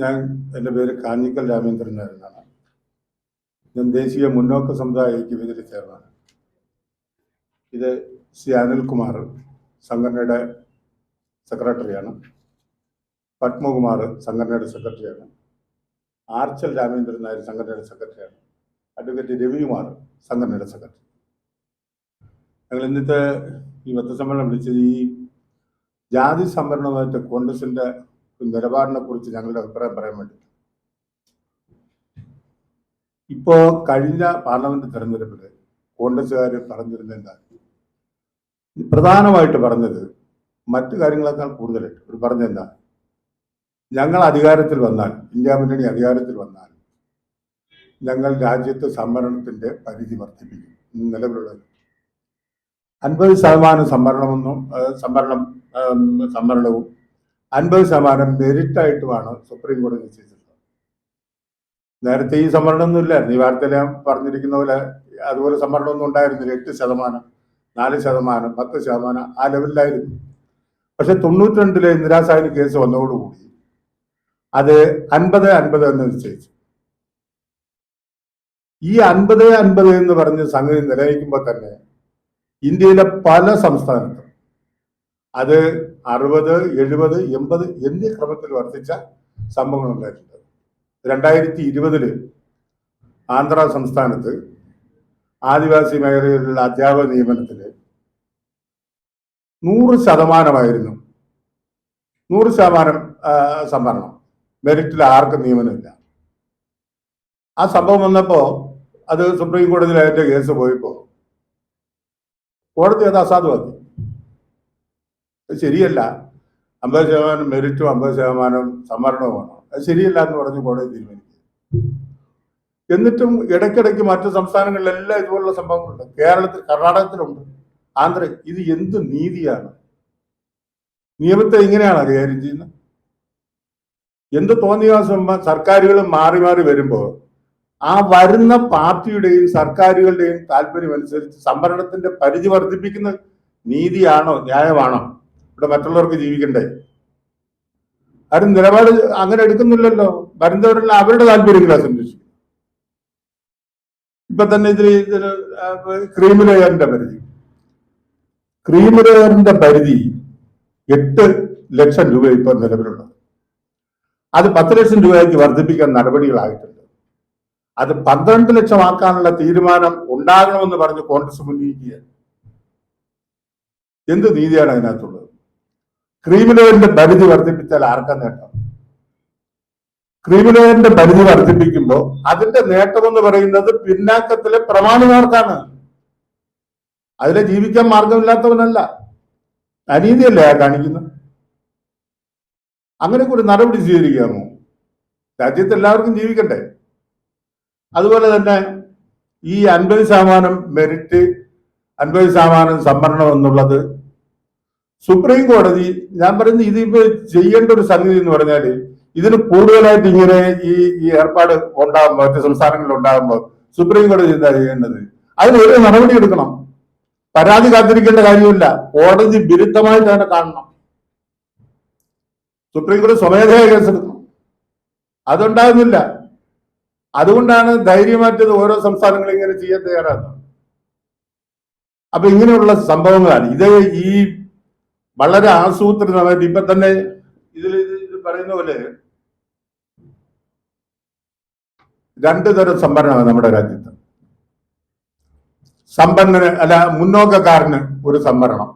ഞാൻ എന്റെ പേര് കാഞ്ഞിക്കൽ രാമേന്ദ്രൻ നായരാണ് ഞാൻ ദേശീയ മുന്നോക്ക സമുദായ ഐക്യവേദിയുടെ ചെയർമാൻ ഇത് ശ്രീ അനിൽകുമാർ സംഘടനയുടെ സെക്രട്ടറിയാണ്. പത്മകുമാർ സംഘടനയുടെ സെക്രട്ടറിയാണ്. ആർച്ചൽ രാമേന്ദ്രൻ നായർ സംഘടനയുടെ സെക്രട്ടറിയാണ്. അഡ്വക്കേറ്റ് രവികുമാർ സംഘടനയുടെ സെക്രട്ടറി. ഞങ്ങൾ ഇന്നത്തെ ഈ പത്രസമ്മേളനം വിളിച്ചത് ഈ ജാതി സംവരണമായിട്ട് കോൺഗ്രസിന്റെ നിലപാടിനെ കുറിച്ച് ഞങ്ങളുടെ അഭിപ്രായം പറയാൻ വേണ്ടി ഇപ്പോ കഴിഞ്ഞ പാർലമെന്റ് തെരഞ്ഞെടുപ്പിൽ കോൺഗ്രസ്സുകാർ പറഞ്ഞിരുന്ന എന്താ? പ്രധാനമായിട്ട് പറഞ്ഞത് മറ്റു കാര്യങ്ങളെക്കാൾ കൂടുതലായിട്ട് ഒരു പറഞ്ഞെന്താ ഞങ്ങൾ അധികാരത്തിൽ വന്നാൽ ഇന്ത്യ മുന്നണി അധികാരത്തിൽ വന്നാൽ ഞങ്ങൾ രാജ്യത്ത് സംവരണത്തിന്റെ പരിധി വർദ്ധിപ്പിക്കും നിലവിലുള്ളത് അൻപത് ശതമാനം സംവരണമെന്നും സംവരണം സംവരണവും അൻപത് ശതമാനം മെരിറ്റായിട്ടുമാണ് സുപ്രീം കോടതി നിശ്ചയിച്ചിട്ടുള്ളത് നേരത്തെ ഈ സംവരണമൊന്നും ഇല്ലായിരുന്നു. ഈ വാർത്തയിൽ പറഞ്ഞിരിക്കുന്ന പോലെ അതുപോലെ സംവരണമൊന്നും ഉണ്ടായിരുന്നില്ല. എട്ട് ശതമാനം നാല് ശതമാനം പത്ത് ശതമാനം ആ ലെവലിലായിരുന്നു. പക്ഷെ തൊണ്ണൂറ്റി രണ്ടിലെ ഇന്ദിരാസാഹിനി കേസ് വന്നതോടുകൂടി അത് അൻപത് അൻപത് എന്ന് നിശ്ചയിച്ചു. ഈ അൻപത് അൻപത് എന്ന് പറഞ്ഞ സംഗതി നിലനിൽക്കുമ്പോൾ തന്നെ ഇന്ത്യയിലെ പല സംസ്ഥാനത്തും അത് അറുപത് എഴുപത് എൺപത് എന്നീ ക്രമത്തിൽ വർദ്ധിച്ച സംഭവങ്ങൾ ഉണ്ടായിട്ടുണ്ട്. രണ്ടായിരത്തി ഇരുപതിൽ ആന്ധ്ര സംസ്ഥാനത്ത് ആദിവാസി മേഖലയിലുള്ള അധ്യാപക നിയമനത്തിൽ നൂറ് ശതമാനമായിരുന്നു. നൂറ് ശതമാനം സംവരണം. മെറിറ്റിൽ ആർക്കും നിയമനമില്ല. ആ സംഭവം വന്നപ്പോ അത് സുപ്രീം കോടതിയിൽ അതിന്റെ കേസ് പോയപ്പോ കോടതി അത് അസാധുവാക്കി. അത് ശരിയല്ല. അമ്പത് ശതമാനം മെറിറ്റും അമ്പത് ശതമാനം സംവരണവുമാണ് അത് ശരിയല്ല എന്ന് പറഞ്ഞ് കോടതി തീരുമാനിച്ചു എന്നിട്ടും ഇടയ്ക്കിടയ്ക്ക് മറ്റു സംസ്ഥാനങ്ങളിലെല്ലാം ഇതുപോലുള്ള സംഭവങ്ങളുണ്ട്. കേരളത്തിൽ കർണാടകത്തിലുണ്ട്. ആന്ധ്ര ഇത് എന്ത് നീതിയാണ്? നിയമത്തെ ഇങ്ങനെയാണ് കൈകാര്യം ചെയ്യുന്നത്? എന്ത് തോന്നിയാസം സർക്കാരുകൾ മാറി മാറി വരുമ്പോൾ ആ വരുന്ന പാർട്ടിയുടെയും സർക്കാരുകളുടെയും താല്പര്യം അനുസരിച്ച് സംവരണത്തിന്റെ പരിധി വർദ്ധിപ്പിക്കുന്ന നീതിയാണോ ന്യായമാണോ? ഇവിടെ മറ്റുള്ളവർക്ക് ജീവിക്കണ്ടേ? ആരും നിലപാട് അങ്ങനെ എടുക്കുന്നില്ലല്ലോ. വരുന്നവരെല്ലാം അവരുടെ താല്പര്യങ്ങളാണ് സംരക്ഷിക്കുന്നത്. ഇപ്പൊ തന്നെ ഇതിൽ ഇതിന് ക്രീം പരിധി. ക്രീം ലെയറിന്റെ പരിധി എട്ട് ലക്ഷം രൂപ ഇപ്പൊ നിലവിലുള്ളത്. അത് പത്ത് ലക്ഷം രൂപയ്ക്ക് വർദ്ധിപ്പിക്കാൻ നടപടികളായിട്ടുണ്ട്. അത് പന്ത്രണ്ട് ലക്ഷം ആക്കാനുള്ള തീരുമാനം ഉണ്ടാകണമെന്ന് പറഞ്ഞ് കോൺഗ്രസ് മുന്നയിക്കുകയാണ് എന്ത് നീതിയാണ് അതിനകത്തുള്ളത്? ക്രീമിലെയറിന്റെ പരിധി വർദ്ധിപ്പിച്ചാൽ ആർക്കാ നേട്ടം? ക്രീമിലെയറിന്റെ പരിധി വർദ്ധിപ്പിക്കുമ്പോൾ അതിന്റെ നേട്ടം എന്ന് പറയുന്നത് പിന്നാക്കത്തിലെ പ്രമാണിമാർക്കാണ്. അതിലെ ജീവിക്കാൻ മാർഗമില്ലാത്തവനല്ല അനീതിയല്ലേ കാണിക്കുന്നത്? അങ്ങനെ ഒരു നടപടി സ്വീകരിക്കാമോ? രാജ്യത്ത് എല്ലാവർക്കും ജീവിക്കണ്ടേ? അതുപോലെ തന്നെ ഈ അൻപത് ശതമാനം മെറിറ്റ് അൻപത് ശതമാനം സംവരണം എന്നുള്ളത് സുപ്രീം കോടതി ഞാൻ പറയുന്നത് ഇതിപ്പോ ചെയ്യേണ്ട ഒരു സംഗതി എന്ന് പറഞ്ഞാൽ ഇതിന് കൂടുതലായിട്ട് ഇങ്ങനെ ഈ ഈ ഏർപ്പാട് ഉണ്ടാകുമ്പോൾ മറ്റ് സംസ്ഥാനങ്ങളിൽ ഉണ്ടാകുമ്പോൾ സുപ്രീം കോടതി എന്താ ചെയ്യേണ്ടത്? അതിന് ഒരു നടപടി എടുക്കണം. പരാതി കാത്തിരിക്കേണ്ട കാര്യമില്ല. കോടതി വിരുദ്ധമായിട്ട് തന്നെ കാണണം. സുപ്രീം കോടതി സ്വമേധയാ കേസെടുക്കണം അതുണ്ടാകുന്നില്ല. അതുകൊണ്ടാണ് ധൈര്യമാറ്റത് ഓരോ സംസ്ഥാനങ്ങളും ഇങ്ങനെ ചെയ്യാൻ തയ്യാറാകുന്നത്. അപ്പൊ ഇങ്ങനെയുള്ള സംഭവങ്ങളാണ്. ഇത് ഈ വളരെ ആസൂത്രിതമായിട്ട് ഇപ്പൊ തന്നെ ഇതിൽ ഇത് പറയുന്ന പോലെ രണ്ടു തരം സംഭരണമാണ് നമ്മുടെ രാജ്യത്ത്. സമ്പന്നന് അല്ല മുന്നോക്കക്കാരന് ഒരു സംവരണം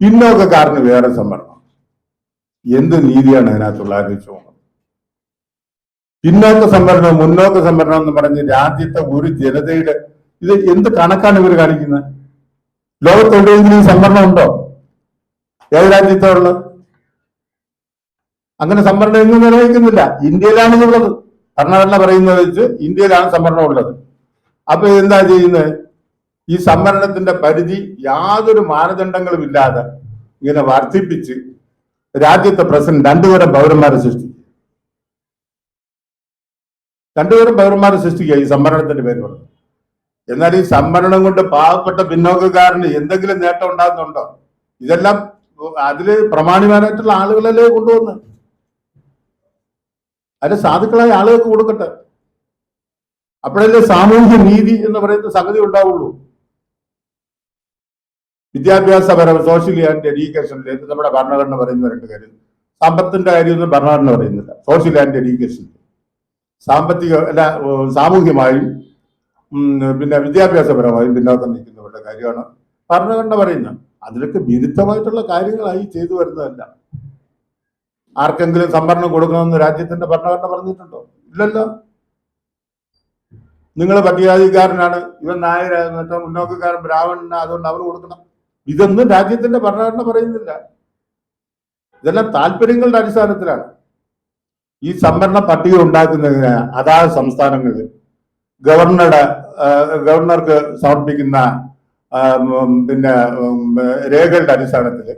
പിന്നോക്കക്കാരന് വേറെ സംവരണം എന്ത് നീതിയാണ് അതിനകത്തുള്ള ആലോചിച്ചു പോകുന്നത് പിന്നോക്ക സംവരണം മുന്നോക്ക സംവരണം എന്ന് പറഞ്ഞ് രാജ്യത്തെ ഒരു ജനതയുടെ ഇത് എന്ത് കണക്കാണ് ഇവർ കാണിക്കുന്നത്? ലോകത്തെവിടെയെങ്കിലും സംവരണം ഉണ്ടോ? ഏത് രാജ്യത്താ ഉള്ളത് അങ്ങനെ സംവരണം എങ്ങും നിലനിൽക്കുന്നില്ല ഇന്ത്യയിലാണ് ഇതുള്ളത്. ഭരണഘടന പറയുന്നത് വെച്ച് ഇന്ത്യയിലാണ് സംവരണം ഉള്ളത്. അപ്പൊ എന്താ ചെയ്യുന്നത്? ഈ സംവരണത്തിന്റെ പരിധി യാതൊരു മാനദണ്ഡങ്ങളും ഇല്ലാതെ ഇങ്ങനെ വർദ്ധിപ്പിച്ച് രാജ്യത്തെ പ്രസിഡന്റ് രണ്ടുതരം പൗരന്മാരെ സൃഷ്ടിക്കുക രണ്ടുതരം പൗരന്മാരെ സൃഷ്ടിക്കുക ഈ സംവരണത്തിന്റെ പേര് പറഞ്ഞു എന്നാൽ ഈ സംവരണം കൊണ്ട് പാവപ്പെട്ട പിന്നോക്കക്കാരന് എന്തെങ്കിലും നേട്ടം ഉണ്ടാകുന്നുണ്ടോ? ഇതെല്ലാം അതിൽ പ്രമാണിമാരായിട്ടുള്ള ആളുകളല്ലേ കൊണ്ടുവന്ന്? അതിന്റെ സാധുക്കളായ ആളുകൾക്ക് കൊടുക്കട്ടെ. അപ്പോഴല്ലേ സാമൂഹ്യ നീതി എന്ന് പറയുന്ന സംഗതി ഉണ്ടാവുള്ളൂ. വിദ്യാഭ്യാസപരം സോഷ്യൽ ആൻഡ് എഡ്യൂക്കേഷനിൽ നമ്മുടെ ഭരണഘടന പറയുന്ന രണ്ട് കാര്യം സമ്പത്തിന്റെ കാര്യമൊന്നും ഭരണഘടന പറയുന്നില്ല. സോഷ്യൽ ആൻഡ് എഡ്യൂക്കേഷൻ സാമ്പത്തിക അല്ല സാമൂഹ്യമായും പിന്നെ വിദ്യാഭ്യാസപരമായും പിന്നോക്കം നിൽക്കുന്നവരുടെ കാര്യമാണ് ഭരണഘടന പറയുന്നത്. അതിലൊക്കെ വിരുദ്ധമായിട്ടുള്ള കാര്യങ്ങളായി ചെയ്തു വരുന്നതല്ല. ആർക്കെങ്കിലും സംവരണം കൊടുക്കണമെന്ന് രാജ്യത്തിന്റെ ഭരണഘടന പറഞ്ഞിട്ടുണ്ടോ? ഇല്ലല്ലോ. നിങ്ങൾ പട്ടികാധികാരനാണ്. ഇവൻ നായര മറ്റോ മുന്നോക്കക്കാരൻ ബ്രാഹ്മണന് അതുകൊണ്ട് അവർ കൊടുക്കണം. ഇതൊന്നും രാജ്യത്തിന്റെ ഭരണഘടന പറയുന്നില്ല. ഇതെല്ലാം താല്പര്യങ്ങളുടെ അടിസ്ഥാനത്തിലാണ്. ഈ സംവരണ പട്ടിക ഉണ്ടാക്കുന്നതിന് അതാത് സംസ്ഥാനങ്ങളിൽ ഗവർണറുടെ ഗവർണർക്ക് സമർപ്പിക്കുന്ന പിന്നെ രേഖകളുടെ അടിസ്ഥാനത്തിൽ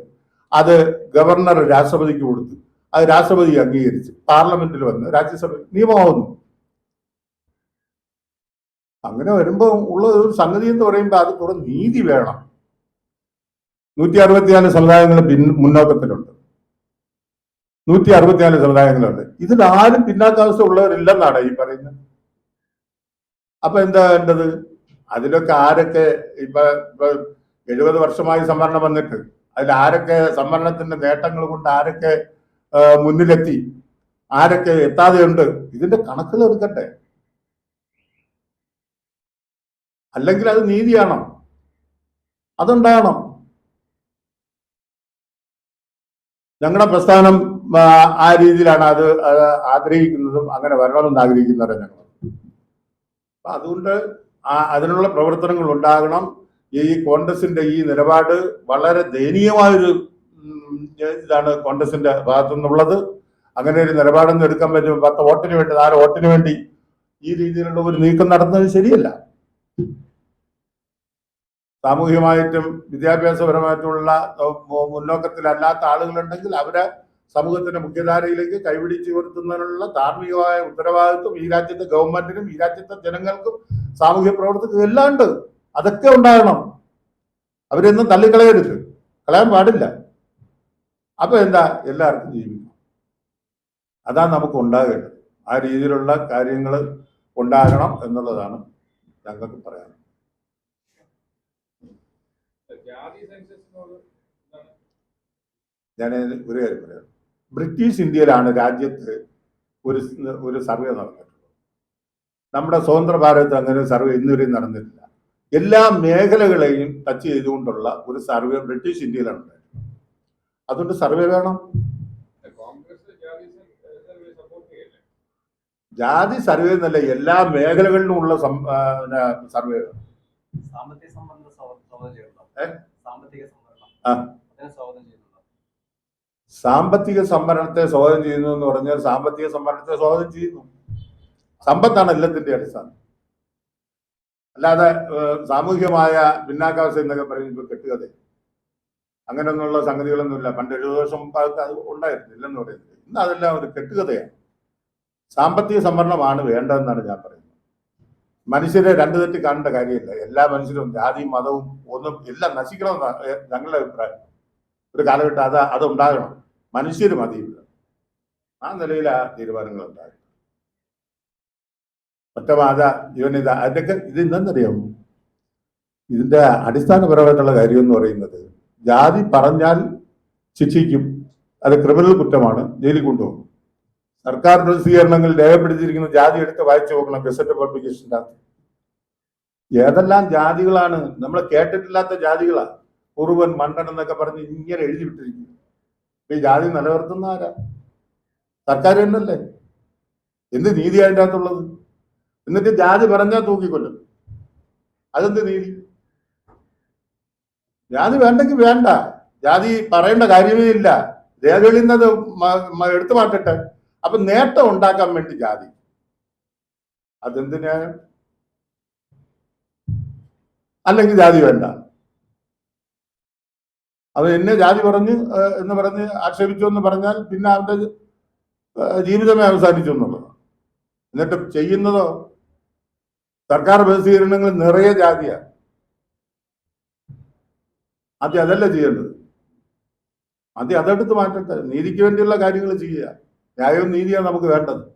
അത് ഗവർണർ രാഷ്ട്രപതിക്ക് കൊടുത്തു. അത് രാഷ്ട്രപതി അംഗീകരിച്ച്. പാർലമെന്റിൽ വന്ന് രാജ്യസഭ നിയമമാവുന്നു. അങ്ങനെ വരുമ്പോൾ ഉള്ള ഒരു സംഗതി എന്ന് പറയുമ്പോൾ അത് കുറെ നീതി വേണം. നൂറ്റി അറുപത്തിനാല് സമുദായങ്ങൾ പിൻ മുന്നോക്കത്തിലുണ്ട്. നൂറ്റി അറുപത്തിനാല് സമുദായങ്ങളുണ്ട്. ഇതിൽ ആരും പിന്നാക്കാവസ്ഥ ഉള്ളവരില്ലെന്നാണ് ഈ പറയുന്നത്. അപ്പൊ എന്താ വേണ്ടത്? അതിലൊക്കെ ആരൊക്കെ ഇപ്പൊ ഇപ്പൊ എഴുപത് വർഷമായി സംവരണം വന്നിട്ട് അതിൽ ആരൊക്കെ സംവരണത്തിന്റെ നേട്ടങ്ങൾ കൊണ്ട് ആരൊക്കെ മുന്നിലെത്തി ആരൊക്കെ എത്താതെയുണ്ട് ഇതിന്റെ കണക്കുകൾ എടുക്കട്ടെ. അല്ലെങ്കിൽ അത് നീതിയാണോ? അതുണ്ടാകണം ഞങ്ങളുടെ പ്രസ്ഥാനം ആ, രീതിയിലാണ് അത് ആഗ്രഹിക്കുന്നതും അങ്ങനെ വരണമെന്ന് ആഗ്രഹിക്കുന്നവരെ ഞങ്ങൾ അതുകൊണ്ട് ആ അതിനുള്ള പ്രവർത്തനങ്ങൾ ഉണ്ടാകണം. ഈ കോൺഗ്രസിന്റെ ഈ നിലപാട് വളരെ ദയനീയമായൊരു ഇതാണ് കോൺഗ്രസിന്റെ ഭാഗത്തു നിന്നുള്ളത് അങ്ങനെ ഒരു നിലപാടൊന്നും എടുക്കാൻ പറ്റും. പത്ത് വോട്ടിന് വേണ്ടി നാല് വോട്ടിന് വേണ്ടി ഈ രീതിയിലുള്ള ഒരു നീക്കം നടത്തുന്നത് ശരിയല്ല. സാമൂഹികമായിട്ടും മു- മുന്നോക്കത്തിലല്ലാത്ത ആളുകളുണ്ടെങ്കിൽ അവരെ സമൂഹത്തിന്റെ മുഖ്യധാരയിലേക്ക് കൈപിടിച്ചു ഉയർത്തുന്നതിനുള്ള ധാർമ്മികമായ ഉത്തരവാദിത്വം ഈ രാജ്യത്തെ ഗവൺമെന്റിനും ഈ രാജ്യത്തെ ജനങ്ങൾക്കും സാമൂഹ്യ പ്രവർത്തകർ എല്ലാം ഉണ്ട് അതൊക്കെ ഉണ്ടാകണം. അവരെന്നും തള്ളിക്കളയരുത്. കളയാൻ പാടില്ല. അപ്പൊ എന്താ? എല്ലാവർക്കും ജീവിക്കണം. അതാണ് നമുക്ക് ഉണ്ടാകേണ്ടത്. ആ രീതിയിലുള്ള കാര്യങ്ങൾ ഉണ്ടാകണം എന്നുള്ളതാണ് ഞങ്ങൾക്ക് പറയാൻ ഞാൻ ഒരു കാര്യം പറയാം. ബ്രിട്ടീഷ് ഇന്ത്യയിലാണ് രാജ്യത്ത് ഒരു ഒരു സർവേ നടന്നിട്ടുള്ളത്. നമ്മുടെ സ്വതന്ത്ര ഭാരതത്തിൽ അങ്ങനെ സർവേ ഇന്നുവരെയും നടന്നിട്ടില്ല. എല്ലാ മേഖലകളെയും ടച്ച് ചെയ്തുകൊണ്ടുള്ള ഒരു സർവേ ബ്രിട്ടീഷ് ഇന്ത്യയിലാണ് അതുകൊണ്ട് സർവേ വേണം. കോൺഗ്രസ് ജാതി സർവേ എന്നല്ല എല്ലാ മേഖലകളിലും ഉള്ള സർവേ വേണം. സാമ്പത്തിക സംവരണത്തെ സ്വാഗതം ചെയ്യുന്നു എന്ന് പറഞ്ഞാൽ സാമ്പത്തിക സംവരണത്തെ സ്വാഗതം ചെയ്യുന്നു. സമ്പത്താണ് എല്ലാത്തിന്റെ അടിസ്ഥാനം. അല്ലാതെ സാമൂഹികമായ പിന്നാക്കാവസ്ഥ എന്നൊക്കെ പറയുമ്പോൾ കെട്ടുകഥ അങ്ങനെയൊന്നുള്ള സംഗതികളൊന്നുമില്ല. പണ്ട് എഴുപത് വർഷം ഭാഗത്ത് അത് ഉണ്ടായിരുന്നു ഇല്ലെന്ന് പറയുന്നത്. ഇന്ന് അതെല്ലാം ഒരു കെട്ടുകഥയാണ് സാമ്പത്തിക സംവരണമാണ് വേണ്ടതെന്നാണ് ഞാൻ പറയുന്നത്. മനുഷ്യരെ രണ്ടു തെറ്റി കാണേണ്ട കാര്യമില്ല. എല്ലാ മനുഷ്യരും ജാതിയും മതവും ഒന്നും എല്ലാം നശിക്കണമെന്നാണ് ഞങ്ങളുടെ അഭിപ്രായം. ഒരു കാലഘട്ടം അത് അതുണ്ടാകണം. മനുഷ്യർ മതിയില്ല ആ നിലയിൽ ആ തീരുമാനങ്ങൾ ഉണ്ടായി ഒറ്റവാദ യോനിത അതൊക്കെ ഇത് എന്തെന്നറിയാമോ ഇതിന്റെ അടിസ്ഥാനപരമായിട്ടുള്ള കാര്യം എന്ന് പറയുന്നത് ജാതി പറഞ്ഞാൽ ശിക്ഷിക്കും. അത് ക്രിമിനൽ കുറ്റമാണ്. ജയിലിൽ കൊണ്ടുപോകും. സർക്കാർ പ്രസിദ്ധീകരണങ്ങൾ രേഖപ്പെടുത്തിയിരിക്കുന്ന ജാതി എടുത്ത് വായിച്ചു നോക്കണം ഗസറ്റ് പബ്ലിക്കേഷന്റെ അകത്ത് ഏതെല്ലാം ജാതികളാണ്? നമ്മൾ കേട്ടിട്ടില്ലാത്ത ജാതികളാണ് കുറുവൻ മണ്ടൻ എന്നൊക്കെ പറഞ്ഞ് ഇങ്ങനെ എഴുതി വിട്ടിരിക്കും ഈ ജാതി നിലനിർത്തുന്ന ആരാ സർക്കാർ തന്നെയല്ലേ? എന്ത് നീതി അതിന്റെ അകത്തുള്ളത് എന്നിട്ട് ജാതി പറഞ്ഞാൽ തൂക്കിക്കൊല്ലും. അതെന്ത് നീതി ജാതി വേണ്ടെങ്കിൽ വേണ്ട. ജാതി പറയേണ്ട കാര്യമേ ഇല്ല. രേഖകളിന്നത് എടുത്തു മാറ്റട്ടെ. അപ്പൊ നേട്ടം ഉണ്ടാക്കാൻ വേണ്ടി ജാതി. അതെന്ത് ന്യായം? അല്ലെങ്കിൽ ജാതി വേണ്ട. അവൻ എന്നെ ജാതി പറഞ്ഞ് എന്ന് പറഞ്ഞ് ആക്ഷേപിച്ചു എന്ന് പറഞ്ഞാൽ പിന്നെ അവന്റെ ജീവിതമേ അവസാനിച്ചു എന്നുള്ളത് എന്നിട്ട് ചെയ്യുന്നതോ സർക്കാർ പ്രസിദ്ധീകരണങ്ങൾ നിറയെ ജാതിയാണ് ആദ്യം അതല്ല ചെയ്യേണ്ടത്. ആദ്യം അതെടുത്ത് മാറ്റട്ടെ. നീതിക്ക് വേണ്ടിയുള്ള കാര്യങ്ങൾ ചെയ്യുക. ന്യായവും നീതിയാണ് നമുക്ക് വേണ്ടത്.